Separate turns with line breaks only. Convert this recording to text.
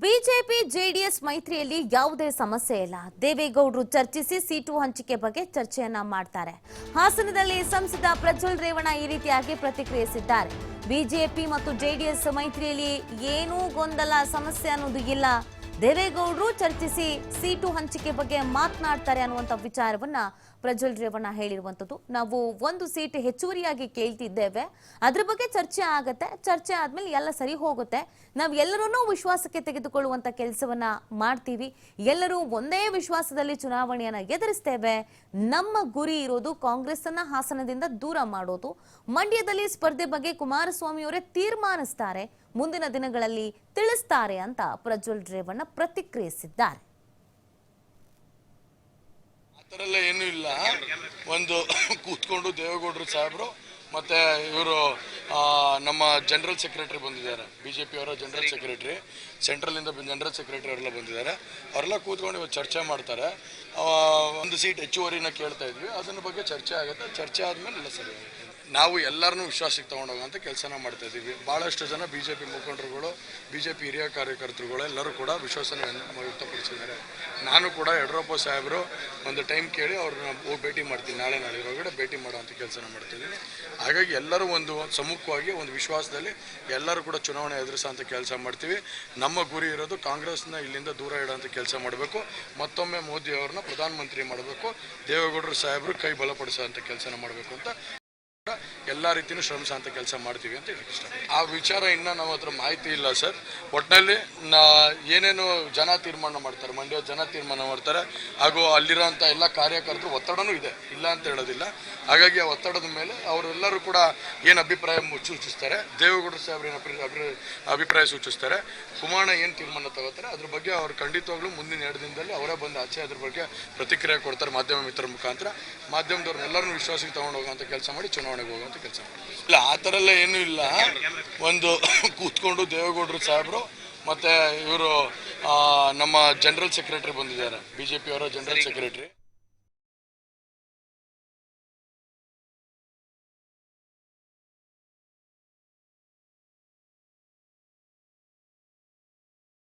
BJP JDS ಮೈತ್ರಿಯಲ್ಲಿ ಯಾವುದೇ ಸಮಸ್ಯೆ ಇಲ್ಲ. ದೇವೇಗೌಡರು ಚರ್ಚಿಸಿ ಸೀಟು ಹಂಚಿಕೆ ಬಗ್ಗೆ ಚರ್ಚೆಯನ್ನ ಮಾಡ್ತಾರೆ. ಹಾಸನದಲ್ಲಿ ಸಂಸದ ಪ್ರಜ್ವಲ್ ರೇವಣ್ಣ ಈ ರೀತಿಯಾಗಿ ಪ್ರತಿಕ್ರಿಯಿಸಿದ್ದಾರೆ. ಬಿಜೆಪಿ ಮತ್ತು ಜೆಡಿಎಸ್ ಮೈತ್ರಿಯಲ್ಲಿ ಏನೂ ಗೊಂದಲ, ಸಮಸ್ಯೆ ಅನ್ನೋದು ಇಲ್ಲ. ದೇವೇಗೌಡರು ಚರ್ಚಿಸಿ ಸೀಟು ಹಂಚಿಕೆ ಬಗ್ಗೆ ಮಾತನಾಡ್ತಾರೆ ಅನ್ನುವಂಥ ವಿಚಾರವನ್ನ ಪ್ರಜ್ವಲ್ ರೇವಣ್ಣ ಹೇಳಿರುವಂಥದ್ದು ನಾವು ಒಂದು ಸೀಟ್ ಹೆಚ್ಚುವರಿಯಾಗಿ ಕೇಳ್ತಿದ್ದೇವೆ. ಅದ್ರ ಬಗ್ಗೆ ಚರ್ಚೆ ಆಗತ್ತೆ. ಚರ್ಚೆ ಆದ್ಮೇಲೆ ಎಲ್ಲ ಸರಿ ಹೋಗುತ್ತೆ. ನಾವು ಎಲ್ಲರನ್ನೂ ವಿಶ್ವಾಸಕ್ಕೆ ತೆಗೆದುಕೊಳ್ಳುವಂಥ ಕೆಲಸವನ್ನ ಮಾಡ್ತೀವಿ. ಎಲ್ಲರೂ ಒಂದೇ ವಿಶ್ವಾಸದಲ್ಲಿ ಚುನಾವಣೆಯನ್ನ ಎದುರಿಸ್ತೇವೆ. ನಮ್ಮ ಗುರಿ ಇರೋದು ಕಾಂಗ್ರೆಸ್ ಅನ್ನ ಹಾಸನದಿಂದ ದೂರ ಮಾಡೋದು. ಮಂಡ್ಯದಲ್ಲಿ ಸ್ಪರ್ಧೆ ಬಗ್ಗೆ ಕುಮಾರಸ್ವಾಮಿ ಅವರೇ ತೀರ್ಮಾನಿಸ್ತಾರೆ. ಮುಂದಿನ ದಿನಗಳಲ್ಲಿ ತಿಳಿಸ್ತಾರೆ ಅಂತ ಪ್ರಜ್ವಲ್ ರೇವಣ್ಣ ಪ್ರತಿಕ್ರಿಯಿಸಿದ್ದಾರೆ.
ಎಲ್ಲ ಏನೂ ಇಲ್ಲ. ಒಂದು ಕೂತ್ಕೊಂಡು ದೇವೇಗೌಡರು ಸಾಹೇಬರು ಮತ್ತು ಇವರು ನಮ್ಮ ಜನರಲ್ ಸೆಕ್ರೆಟರಿ ಬಂದಿದ್ದಾರೆ. ಬಿ ಜೆ ಪಿಯವರ ಜನರಲ್ ಸೆಕ್ರೆಟರಿ ಸೆಂಟ್ರಲಿಂದ ಜನರಲ್ ಸೆಕ್ರೆಟರಿ ಅವರೆಲ್ಲ ಬಂದಿದ್ದಾರೆ. ಅವರೆಲ್ಲ ಕೂತ್ಕೊಂಡು ಇವತ್ತು ಚರ್ಚೆ ಮಾಡ್ತಾರೆ. ಒಂದು ಸೀಟ್ ಹೆಚ್ಚುವರಿನ ಕೇಳ್ತಾ ಇದ್ವಿ. ಅದನ್ನ ಬಗ್ಗೆ ಚರ್ಚೆ ಆಗುತ್ತೆ. ಚರ್ಚೆ ಆದಮೇಲೆ ಎಲ್ಲ ಸರಿ ನಾವು ಎಲ್ಲರನ್ನೂ ವಿಶ್ವಾಸಕ್ಕೆ ತಗೊಂಡೋಗಂತ ಕೆಲಸನ ಮಾಡ್ತಾ ಇದ್ದೀವಿ. ಭಾಳಷ್ಟು ಜನ ಬಿ ಜೆ ಪಿ ಮುಖಂಡರುಗಳು ಬಿ ಜೆ ಪಿ ಹಿರಿಯ ಕಾರ್ಯಕರ್ತರುಗಳು ಎಲ್ಲರೂ ಕೂಡ ವಿಶ್ವಾಸನ ವ್ಯಕ್ತಪಡಿಸಿದ್ದಾರೆ. ನಾನು ಕೂಡ ಯಡಿಯೂರಪ್ಪ ಸಾಹೇಬರು ಒಂದು ಟೈಮ್ ಕೇಳಿ ಅವ್ರನ್ನ ಹೋಗಿ ಭೇಟಿ ಮಾಡ್ತೀನಿ. ನಾಳೆ ನಾಳೆ ಒಳಗಡೆ ಭೇಟಿ ಮಾಡುವಂಥ ಕೆಲಸನ ಮಾಡ್ತಿದ್ದೀನಿ ಹಾಗಾಗಿ ಎಲ್ಲರೂ ಒಂದು ಸಮ್ಮುಖವಾಗಿ, ಒಂದು ವಿಶ್ವಾಸದಲ್ಲಿ ಎಲ್ಲರೂ ಕೂಡ ಚುನಾವಣೆ ಎದುರಿಸೋಂಥ ಕೆಲಸ ಮಾಡ್ತೀವಿ. ನಮ್ಮ ಗುರಿ ಇರೋದು ಕಾಂಗ್ರೆಸ್ನ ಇಲ್ಲಿಂದ ದೂರ ಇಡೋಂಥ ಕೆಲಸ ಮಾಡಬೇಕು. ಮತ್ತೊಮ್ಮೆ ಮೋದಿ ಅವ್ರನ್ನ ಪ್ರಧಾನಮಂತ್ರಿ ಮಾಡಬೇಕು. ದೇವೇಗೌಡರು ಸಾಹೇಬರು ಕೈ ಬಲಪಡಿಸೋಂಥ ಕೆಲಸನ ಮಾಡಬೇಕು ಅಂತ ಎಲ್ಲ ರೀತಿಯೂ ಶ್ರಮಿಸೋ ಅಂತ ಕೆಲಸ ಮಾಡ್ತೀವಿ ಅಂತ ಹೇಳಕ್ಕೆ ಇಷ್ಟ. ಆ ವಿಚಾರ ಇನ್ನೂ ನಮ್ಮ ಹತ್ರ ಮಾಹಿತಿ ಇಲ್ಲ ಸರ್. ಒಟ್ಟಿನಲ್ಲಿ ಏನೇನು ಜನ ತೀರ್ಮಾನ ಮಾಡ್ತಾರೆ, ಮಂಡ್ಯ ಜನ ತೀರ್ಮಾನ ಮಾಡ್ತಾರೆ, ಹಾಗೂ ಅಲ್ಲಿರೋಂಥ ಎಲ್ಲ ಕಾರ್ಯಕರ್ತರು ಒತ್ತಡನೂ ಇದೆ, ಇಲ್ಲ ಅಂತ ಹೇಳೋದಿಲ್ಲ. ಹಾಗಾಗಿ ಆ ಒತ್ತಡದ ಮೇಲೆ ಅವರೆಲ್ಲರೂ ಕೂಡ ಏನು ಅಭಿಪ್ರಾಯ ಸೂಚಿಸ್ತಾರೆ ದೇವೇಗೌಡ ಸಾಹೇಬ್ರ ಏನು ಅಭಿ- ಅಭಿ- ಅಭಿಪ್ರಾಯ ಸೂಚಿಸ್ತಾರೆ ಕುಮಾರ ಏನು ತೀರ್ಮಾನ ತಗೋತಾರೆ, ಅದ್ರ ಬಗ್ಗೆ ಅವ್ರು ಖಂಡಿತವಾಗ್ಲೂ ಮುಂದಿನ ಎರಡು ದಿನದಲ್ಲಿ ಅವರೇ ಬಂದು ಆಚೆ ಅದ್ರ ಬಗ್ಗೆ ಪ್ರತಿಕ್ರಿಯೆ ಕೊಡ್ತಾರೆ ಮಾಧ್ಯಮ ಮಿತ್ರರ ಮುಖಾಂತರ. ಮಾಧ್ಯಮದವ್ರನ್ನೆಲ್ಲರನ್ನೂ ವಿಶ್ವಾಸಕ್ಕೆ ತಗೊಂಡು ಹೋಗುವಂಥ ಕೆಲಸ ಮಾಡಿ ಚುನಾವಣೆಗೆ ಹೋಗುವಂಥ ಕೆಲಸ ಮಾಡ್ತೀವಿ ಇಲ್ಲ ಆ ಥರ ಎಲ್ಲ ಏನೂ ಇಲ್ಲ. ಒಂದು ಕೂತ್ಕೊಂಡು ದೇವೇಗೌಡರು ಸಾಹೇಬರು ಮತ್ತು ಇವರು ನಮ್ಮ ಜನರಲ್ ಸೆಕ್ರೆಟರಿ ಬಂದಿದ್ದಾರೆ. ಬಿ ಜೆ ಪಿಯವರ ಜನರಲ್ ಸೆಕ್ರೆಟರಿ